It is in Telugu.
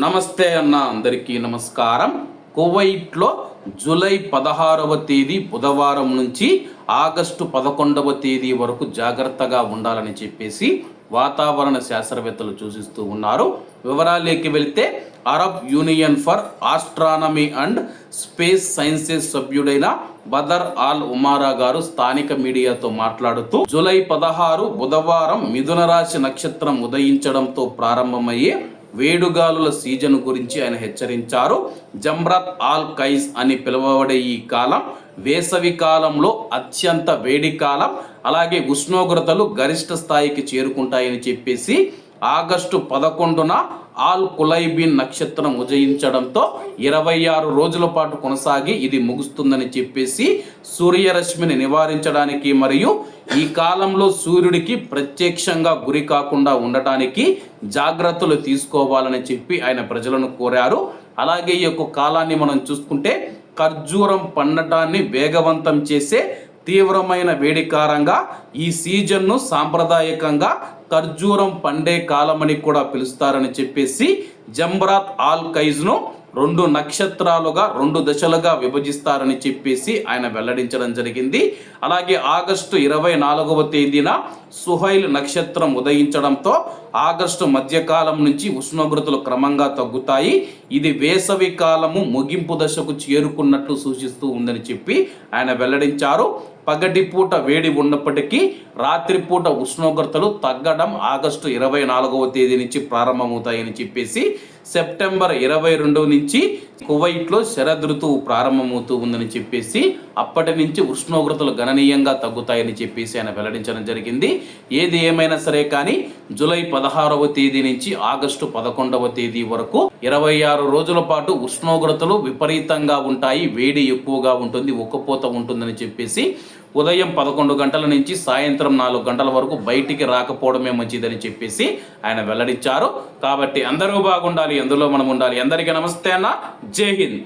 నమస్తే అన్న అందరికీ నమస్కారం. కువైట్లో జూలై పదహారవ తేదీ బుధవారం నుంచి ఆగస్టు పదకొండవ తేదీ వరకు జాగ్రత్తగా ఉండాలని చెప్పేసి వాతావరణ శాస్త్రవేత్తలు సూచిస్తూ ఉన్నారు. వివరాలేకి వెళ్తే Arab Union for Astronomy and Space Sciences సభ్యుడైన Badr all Umara గారు స్థానిక మీడియాతో మాట్లాడుతూ జూలై పదహారు బుధవారం మిథున రాశి నక్షత్రం ఉదయించడంతో ప్రారంభమయ్యే వేడుగాలుల సీజన్ గురించి ఆయన హెచ్చరించారు. జమ్రత్ ఆల్ కైజ్ అని పిలువబడే ఈ కాలం వేసవి కాలంలో అత్యంత వేడి కాలం. అలాగే ఉష్ణోగ్రతలు గరిష్ట స్థాయికి చేరుకుంటాయని చెప్పేసి ఆగస్టు పదకొండున ఆల్ కులైబీన్ నక్షత్రం ఉదయించడంతో ఇరవై ఆరు రోజుల పాటు కొనసాగి ఇది ముగుస్తుందని చెప్పేసి సూర్యరశ్మిని నివారించడానికి మరియు ఈ కాలంలో సూర్యుడికి ప్రత్యక్షంగా గురి కాకుండా ఉండటానికి జాగ్రత్తలు తీసుకోవాలని చెప్పి ఆయన ప్రజలను కోరారు. అలాగే ఈ యొక్క కాలాన్ని మనం చూసుకుంటే ఖర్జూరం పండటాన్ని వేగవంతం చేసే తీవ్రమైన వేడి కారంగా ఈ సీజన్ను సాంప్రదాయకంగా ఖర్జూరం పండే కాలమని కూడా పిలుస్తారని చెప్పేసి జంబ్రాత్ ఆల్ కైజ్ను రెండు నక్షత్రాలుగా రెండు దశలుగా విభజిస్తారని చెప్పేసి ఆయన వెల్లడించడం జరిగింది. అలాగే ఆగస్టు ఇరవై నాలుగవ తేదీన సుహైల్ నక్షత్రం ఉదయించడంతో ఆగస్టు మధ్యకాలం నుంచి ఉష్ణోగ్రతలు క్రమంగా తగ్గుతాయి. ఇది వేసవి కాలము ముగింపు దశకు చేరుకున్నట్లు సూచిస్తూ ఉందని చెప్పి ఆయన వెల్లడించారు. పగటిపూట వేడి ఉన్నప్పటికీ రాత్రిపూట ఉష్ణోగ్రతలు తగ్గడం ఆగస్టు ఇరవై నాలుగవ తేదీ నుంచి ప్రారంభమవుతాయని చెప్పేసి సెప్టెంబర్ ఇరవై రెండవ నుంచి కువైట్లో శరదృతువు ప్రారంభమవుతూ ఉందని చెప్పేసి అప్పటి నుంచి ఉష్ణోగ్రతలు గణనీయంగా తగ్గుతాయని చెప్పేసి ఆయన వెల్లడించడం జరిగింది. ఏది ఏమైనా సరే కానీ జూలై పదహారవ తేదీ నుంచి ఆగస్టు పదకొండవ తేదీ వరకు ఇరవై ఆరు రోజుల పాటు ఉష్ణోగ్రతలు విపరీతంగా ఉంటాయి వేడి ఎక్కువగా ఉంటుంది ఉక్కపోత ఉంటుందని చెప్పేసి ఉదయం పదకొండు గంటల నుంచి సాయంత్రం నాలుగు గంటల వరకు బయటికి రాకపోవడమే మంచిదని చెప్పేసి ఆయన వెల్లడించారు. కాబట్టి అందరూ బాగుండాలి ఎందులో మనం ఉండాలి. అందరికీ నమస్తే అన్న. జై హింద్.